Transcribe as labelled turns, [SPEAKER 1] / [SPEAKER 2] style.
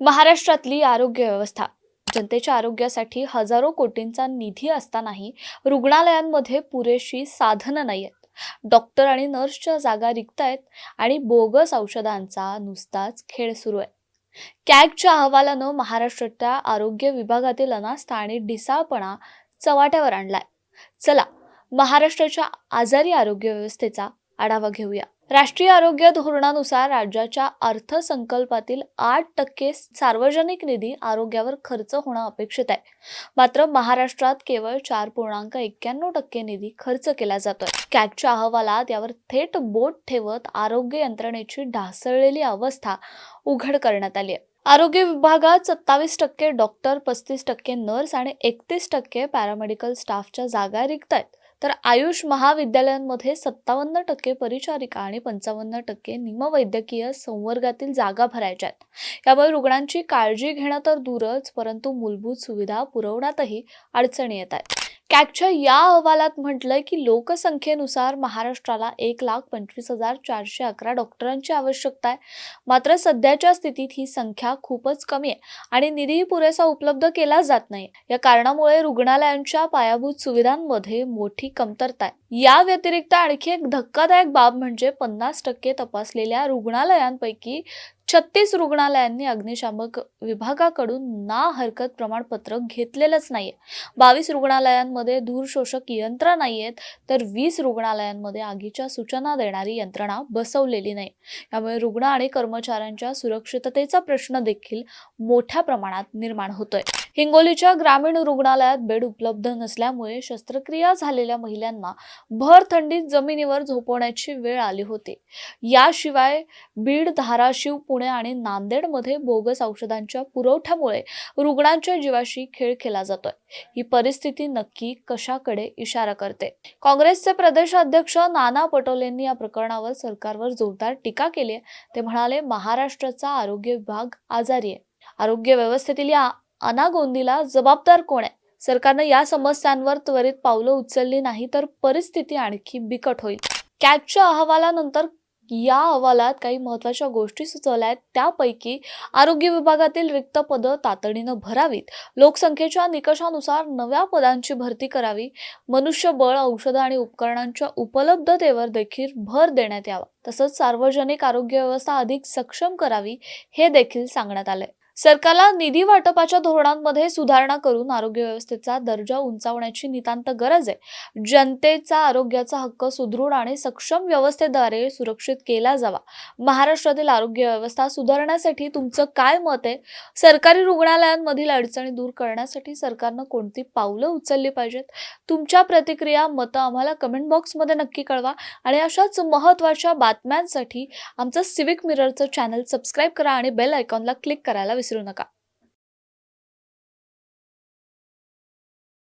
[SPEAKER 1] महाराष्ट्रातली आरोग्य व्यवस्था. जनतेच्या आरोग्यासाठी हजारो कोटींचा निधी असतानाही रुग्णालयांमध्ये पुरेशी साधनं नाही आहेत डॉक्टर आणि नर्सच्या जागा रिक्त आहेत आणि बोगस औषधांचा नुसताच खेळ सुरू आहे. कॅगच्या अहवालानं महाराष्ट्राच्या आरोग्य विभागातील अनास्था आणि ढिसाळपणा चवाट्यावर आणलाय. चला महाराष्ट्राच्या आजारी आरोग्य व्यवस्थेचा आढावा घेऊया. राष्ट्रीय आरोग्य धोरणानुसार राज्याच्या अर्थसंकल्पातील आठ टक्के सार्वजनिक निधी आरोग्यावर खर्च होणं अपेक्षित आहे. मात्र महाराष्ट्रात केवळ चार पूर्णांक एक्क्याण्णव टक्के निधी खर्च केला जातोय. कॅगच्या अहवालात यावर थेट बोट ठेवत आरोग्य यंत्रणेची ढासळलेली अवस्था उघड करण्यात आली आहे. आरोग्य विभागात सत्तावीस टक्के डॉक्टर पस्तीस टक्के नर्स आणि एकतीस टक्के पॅरामेडिकल स्टाफच्या जागा रिक्त आहेत. तर आयुष महाविद्यालयांमध्ये सत्तावन्न टक्के परिचारिका आणि पंचावन्न टक्के निमवैद्यकीय संवर्गातील जागा भरायच्या आहेत. यामुळे रुग्णांची काळजी घेणं तर दूरच परंतु मूलभूत सुविधा पुरवण्यातही अडचणी येत आहेत. कॅगच्या या अहवालात म्हटलंय की लोकसंख्येनुसार महाराष्ट्राला एक लाख पंचवीस हजार चारशे अकरा डॉक्टरांची आवश्यकता आहे. मात्र सध्याच्या स्थितीत ही संख्या खूपच कमी आहे आणि निधी पुरेसा उपलब्ध केला जात नाही. या कारणामुळे रुग्णालयांच्या पायाभूत सुविधांमध्ये मोठी कमतरता आहे. या व्यतिरिक्त आणखी एक धक्कादायक बाब म्हणजे पन्नास टक्के तपासलेल्या रुग्णालयांपैकी छत्तीस रुग्णालयांनी अग्निशामक विभागाकडून ना हरकत प्रमाणपत्र घेतलेलंच नाहीये. बावीस रुग्णालयांमध्ये धूरशोषक यंत्र नाहीयेत तर वीस रुग्णालयांमध्ये आगीच्या सूचना देणारी यंत्रणा बसवलेली नाही. यामुळे रुग्ण आणि कर्मचाऱ्यांच्या सुरक्षिततेचा प्रश्न देखील मोठ्या प्रमाणात निर्माण होतोय. हिंगोलीच्या ग्रामीण रुग्णालयात बेड उपलब्ध नसल्यामुळे शस्त्रक्रिया झालेल्या महिलांना भर थंडीत जमिनीवर झोपवण्याची वेळ आली होती. याशिवाय बीड धाराशिव पुणे आणि नांदेडमध्ये बोगस औषधांच्या पुरवठ्यामुळे रुग्णांच्या जीवाशी खेळ केला जातोय. ही परिस्थिती नक्की कशाकडे इशारा करते? काँग्रेसचे प्रदेशाध्यक्ष नाना पटोलेंनी या प्रकरणावर सरकारवर जोरदार टीका केली आहे. ते म्हणाले महाराष्ट्राचा आरोग्य विभाग आजारी आहे. आरोग्य व्यवस्थेतील या अनागोंदीला जबाबदार कोण आहे? सरकारनं या समस्यांवर त्वरित पावलं उचलली नाही तर परिस्थिती आणखी बिकट होईल. कॅगच्या अहवालानंतर या अहवालात काही महत्त्वाच्या गोष्टी सुचवल्या आहेत. त्यापैकी आरोग्य विभागातील रिक्त पदं तातडीनं भरावीत. लोकसंख्येच्या निकषानुसार नव्या पदांची भरती करावी. मनुष्यबळ औषधं आणि उपकरणांच्या उपलब्धतेवर देखील भर देण्यात यावा. तसंच सार्वजनिक आरोग्य व्यवस्था अधिक सक्षम करावी हे देखील सांगण्यात आलंय. सरकारला निधी वाटपाच्या धोरणांमध्ये सुधारणा करून आरोग्य व्यवस्थेचा दर्जा उंचावण्याची नितांत गरज आहे. जनतेचा आरोग्याचा हक्क सुदृढ आणि सक्षम व्यवस्थेद्वारे सुरक्षित केला जावा. महाराष्ट्रातील आरोग्य व्यवस्था सुधारण्यासाठी तुमचं काय मत आहे? सरकारी रुग्णालयांमधील अडचणी दूर करण्यासाठी सरकारनं कोणती पावलं उचलली पाहिजेत? तुमच्या प्रतिक्रिया मतं आम्हाला कमेंट बॉक्समध्ये नक्की कळवा आणि अशाच महत्त्वाच्या बातम्यांसाठी आमचं सिविक मिररचं चॅनल सबस्क्राईब करा आणि बेल आयकॉनला क्लिक करायला विसरू する中。